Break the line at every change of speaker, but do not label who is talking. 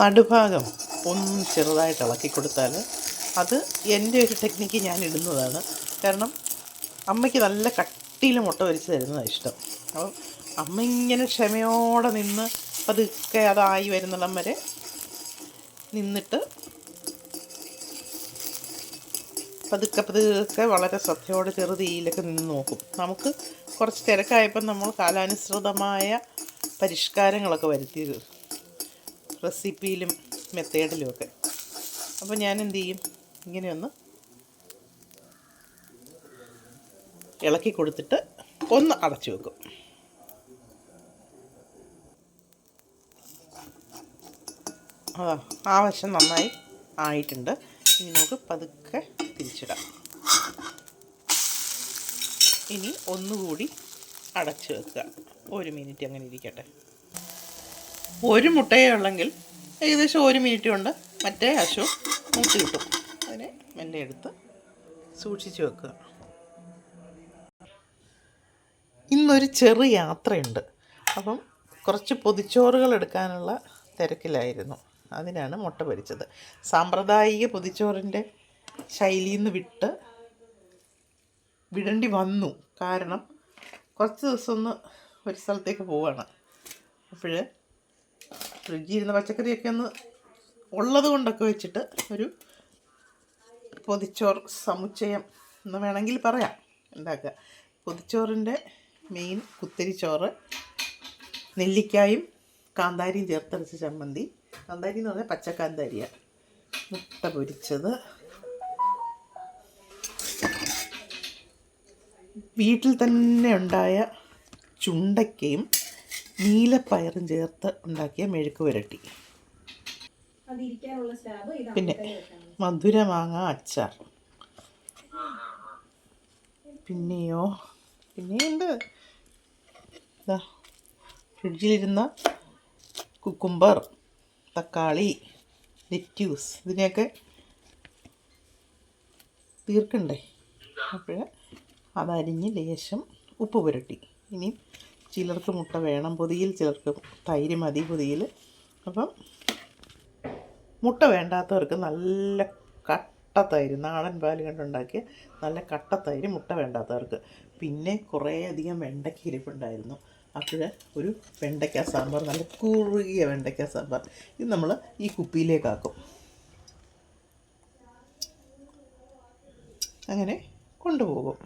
നടുഭാഗം ഒന്ന് ചെറുതായിട്ട് ഇളക്കി കൊടുത്താൽ അത് എന്റെ ഒരു ടെക്നിക്ക് ഞാൻ ഇടുന്നതാണ്. കാരണം അമ്മയ്ക്ക് നല്ല കട്ടിയിൽ മുട്ട പൊരിച്ച് തരുന്നതാണ് ഇഷ്ടം. അപ്പം അമ്മ ഇങ്ങനെ ക്ഷമയോടെ നിന്ന് പതുക്കെ അതായി വരുന്നിടം വരെ നിന്നിട്ട് പതുക്കെ പതുക്കെ വളരെ ശ്രദ്ധയോടെ ചെറുതീയിലൊക്കെ നിന്ന് നോക്കും. നമുക്ക് കുറച്ച് തിരക്കായപ്പം നമ്മൾ കാലാനുസൃതമായ പരിഷ്കാരങ്ങളൊക്കെ വരുത്തി റെസിപ്പിയിലും മെത്തേഡിലുമൊക്കെ അപ്പോൾ ഞാൻ എന്ത് ചെയ്യും ഇങ്ങനെയൊന്ന് ഇളക്കി കൊടുത്തിട്ട് ഒന്ന് അടച്ചു വെക്കും. ആ വശം നന്നായി ആയിട്ടുണ്ട്. ഇനി നമുക്ക് പതുക്കെ തിരിച്ചിടാം ഇനി ഒന്നുകൂടി അടച്ചു വെക്കുക. ഒരു മിനിറ്റ് അങ്ങനെ ഇരിക്കട്ടെ. ഒരു മുട്ടയേ ഉള്ളെങ്കിൽ ഏകദേശം ഒരു മിനിറ്റ് കൊണ്ട് മറ്റേ അശു മൂത്ത് കിട്ടും. അതിനെ മെല്ലെ എടുത്ത് സൂക്ഷിച്ച് വെക്കുക. ഇന്നൊരു ചെറു യാത്രയുണ്ട്. അപ്പം കുറച്ച് പൊതിച്ചോറുകൾ എടുക്കാനുള്ള തിരക്കിലായിരുന്നു. അതിനാണ് മുട്ട പൊരിച്ചത്. സാമ്പ്രദായിക പൊതിച്ചോറിന്റെ ശൈലിയിൽ നിന്ന് വിട്ട് വിടേണ്ടി വന്നു. കാരണം കുറച്ച് ദിവസം ഒന്ന് ഒരു സ്ഥലത്തേക്ക് പോവാണ്. അപ്പോൾ ഫ്രിഡ്ജിൽ ഇരുന്ന പച്ചക്കറിയൊക്കെ ഒന്ന് ഉള്ളത് കൊണ്ടൊക്കെ വെച്ചിട്ട് ഒരു പൊതിച്ചോറ് സമുച്ചയം എന്ന് വേണമെങ്കിൽ പറയാം. ഉണ്ടാക്കുക പൊതിച്ചോറിന്റെ മെയിൻ കുത്തരിച്ചോറ് നെല്ലിക്കായും കാന്താരിയും ചേർത്തരച്ച ചമ്മന്തി. കാന്താരി എന്ന് പറഞ്ഞാൽ പച്ചക്കാന്താരിയാണ് മുട്ട പൊരിച്ചത്. വീട്ടിൽ തന്നെ ഉണ്ടായ ചുണ്ടയ്ക്കയും നീലപ്പയറും ചേർത്ത് ഉണ്ടാക്കിയ മെഴുക്ക് പുരട്ടി. പിന്നെ മധുര മാങ്ങ അച്ചാർ. പിന്നെയോ? പിന്നെയുണ്ട്. ഇതാ ഫ്രിഡ്ജിലിരുന്ന കുക്കുംബർ തക്കാളി ലെറ്റ്യൂസ് ഇതിനെയൊക്കെ തീർക്കണ്ടേ? അപ്പോൾ അതരിഞ്ഞ് ലേശം ഉപ്പ് പുരട്ടി. ഇനി ചിലർക്ക് മുട്ട വേണം പൊതിയിൽ ചിലർക്ക് തൈര് മതി പൊതിയിൽ. അപ്പം മുട്ട വേണ്ടാത്തവർക്ക് നല്ല കട്ട തൈര് നാടൻ പാൽ കണ്ടുണ്ടാക്കിയ നല്ല കട്ട തൈര് മുട്ട വേണ്ടാത്തവർക്ക്. പിന്നെ കുറേ അധികം വെണ്ടയ്ക്ക ഇരിപ്പുണ്ടായിരുന്നു. അപ്പോൾ ഒരു വെണ്ടയ്ക്ക സാമ്പാർ നല്ല കുറുകിയ വെണ്ടയ്ക്ക സാമ്പാർ. ഇത് നമ്മൾ ഈ കുപ്പിയിലേക്കാക്കും. അങ്ങനെ കൊണ്ടുപോകും.